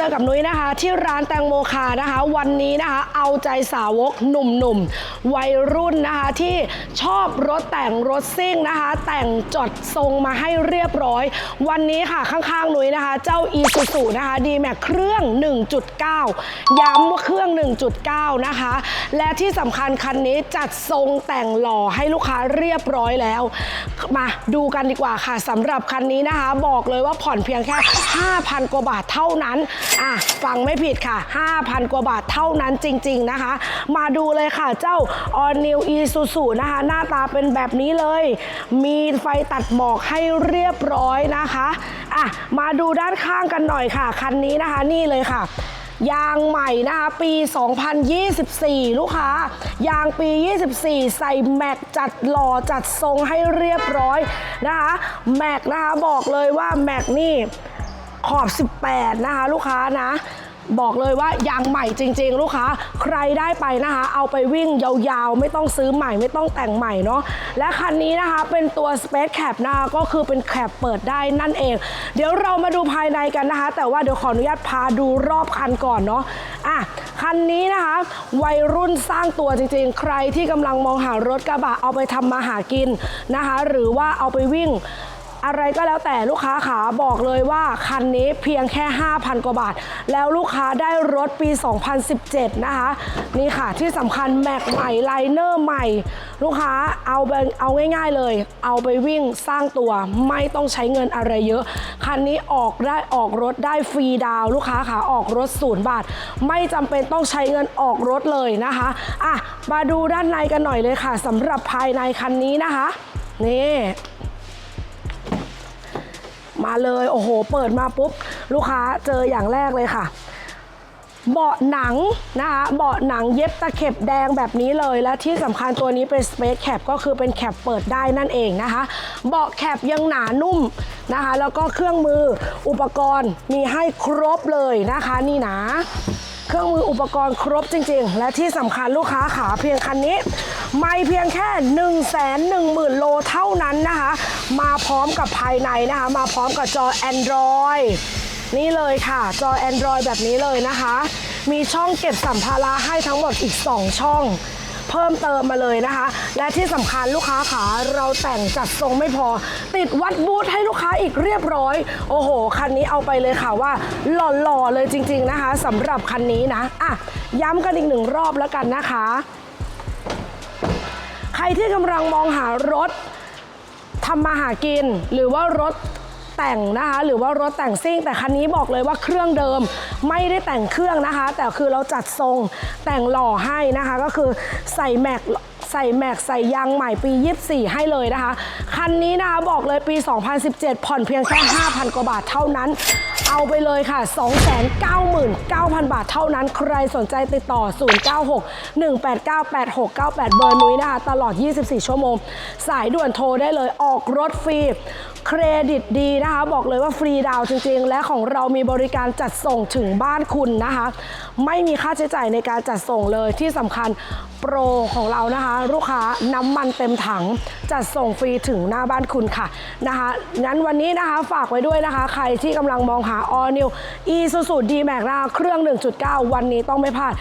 จอกับนุ้ยนะคะ ที่ร้านแตงโมคานะคะ วันนี้นะคะ เอาใจสาวกหนุ่มๆวัยรุ่นนะคะที่ชอบรถแต่งรถซิ่งนะคะ แต่งจดทรงมาให้เรียบร้อย วันนี้ค่ะข้างๆนุ้ยนะคะ เจ้า e s u s u นะคะ d m a x เครื่อง 1.9 ย้ำว่าเครื่อง 1.9 นะคะ และที่สำคัญคันนี้จัดทรงแต่งหล่อให้ลูกค้าเรียบร้อยแล้ว มาดูกันดีกว่าค่ะสำหรับคันนี้นะคะ บอกเลยว่าผ่อนเพียงแค่ 5,000 กว่าบาทเท่านั้นอะฟังไม่ผิดค่ะ 5,000 กว่าบาทเท่านั้นจริง ๆนะคะ มาดูเลยค่ะเจ้า All New Isuzu นะคะ หน้าตาเป็นแบบนี้เลย มีไฟตัดหมอกให้เรียบร้อยนะคะอะมาดูด้านข้างกันหน่อยค่ะ คันนี้นะคะนี่เลยค่ะยางใหม่นะคะปี 2024 ลูกค้า ยางปี 24 ใส่แม็กจัดหล่อจัดทรงให้เรียบร้อยนะคะแม็กนะคะบอกเลยว่าแม็กนี่ ขอบ 18 นะคะ ลูกค้านะ บอกเลยว่ายางใหม่จริง ๆ ลูกค้า ใครได้ไปนะคะ เอาไปวิ่งยาวๆ ไม่ต้องซื้อใหม่ไม่ต้องแต่งใหม่เนาะและคันนี้นะคะเป็นตัว Space Cap นะคะก็คือเป็นแคปเปิดได้นั่นเอง เดี๋ยวเรามาดูภายในกันนะคะ แต่ว่าเดี๋ยวขออนุญาตพาดูรอบคันก่อนเนาะอะคันนี้นะคะ วัยรุ่นสร้างตัวจริงๆ ใครที่กำลังมองหารถกระบะเอาไปทำมาหากินนะคะ หรือว่าเอาไปวิ่ง อะไรก็แล้วแต่ลูกค้าขาบอกเลยว่าคันนี้เพียงแค่ 5,000 กว่าบาท แล้วลูกค้าได้รถปี 2017 นะคะ นี่ค่ะที่สำคัญแม็กใหม่ไลเนอร์ใหม่ ลูกค้าเอาไปเอาง่ายๆเลย เอาไปวิ่งสร้างตัวไม่ต้องใช้เงินอะไรเยอะ คันนี้ออกได้ออกรถได้ฟรีดาวลูกค้าขาออกรถศูนย์บาท ไม่จำเป็นต้องใช้เงินออกรถเลยนะคะอะมาดูด้านในกันหน่อยเลยค่ะสำหรับภายในคันนี้นะคะนี่ มาเลยโอ้โห เปิดมาปุ๊บ ลูกค้าเจออย่างแรกเลยค่ะ เบาะหนังนะคะเบาะหนังเย็บตะเข็บแดงแบบนี้เลย และที่สำคัญตัวนี้เป็น Space Cap ก็คือเป็นแคปเปิดได้นั่นเองนะคะ เบาะแคปยังหนานุ่มนะคะ แล้วก็เครื่องมืออุปกรณ์มีให้ครบเลยนะคะนี่นะ เครื่องมืออุปกรณ์ครบจริง ๆ และที่สำคัญลูกค้าขาเพียงคันนี้ ไม่เพียงแค่ 1 1 0 0 0 0 โลเท่านั้นนะคะ มาพร้อมกับภายในนะคะ มาพร้อมกับจอ Android นี่เลยค่ะ จอ Android แบบนี้เลยนะคะ มีช่องเก็บสัมภาระให้ทั้งหมดอีก 2 ช่อง เพิ่มเติมมาเลยนะคะ และที่สำคัญลูกค้าขาเราแต่งจัดทรงไม่พอ ติดวัดบูธให้ลูกค้าอีกเรียบร้อย โอ้โห คันนี้เอาไปเลยค่ะว่าหล่อๆเลยจริง ๆนะคะสำหรับคันนี้นะอะย้ำกันอีกหนึ่งรอบแล้วกันนะคะ รที่กำลังมองหารถทำมาหากิน หรือว่ารถแต่งนะคะ หรือว่ารถแต่งซิ่ง แต่คันนี้บอกเลยว่าเครื่องเดิมไม่ได้แต่งเครื่องนะคะ แต่คือเราจัดทรงแต่งหล่อให้นะคะ ก็คือใส่แม็ก ใส่แม็กใส่ยางใหม่ปี 24 ให้เลยนะคะ คันนี้นะคะบอกเลยปี 2017 ผ่อนเพียงแค่ 5,000 กว่าบาทเท่านั้น เอาไปเลยค่ะ 299,000 บาทเท่านั้น ใครสนใจติดต่อ 096 189 8698 เบอร์นุ้ยนะคะ ตลอด 24 ชั่วโมง สายด่วนโทรได้เลยออกรถฟรีเครดิตดีนะคะ บอกเลยว่าฟรีดาวจริงๆ และของเรามีบริการจัดส่งถึงบ้านคุณนะคะ ไม่มีค่าใช้จ่ายในการจัดส่งเลยที่สำคัญ โปรของเรานะคะ ลูกค้าน้ำมันเต็มถังจัดส่งฟรีถึงหน้าบ้านคุณค่ะนะคะงั้นวันนี้นะคะฝากไว้ด้วยนะคะ ใครที่กำลังมองหา All New e s u s u D-Max นะคะเครื่อง 1.9 วันนี้ต้องไม่พลาด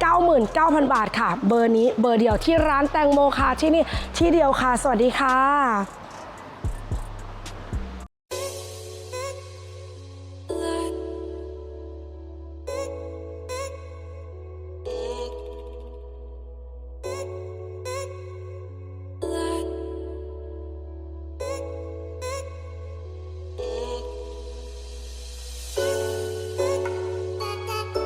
299,000 บาทค่ะ เบอร์นี้เบอร์เดียวที่ร้านแตงโมค่ะที่นี่ที่เดียวค่ะ สวัสดีค่ะ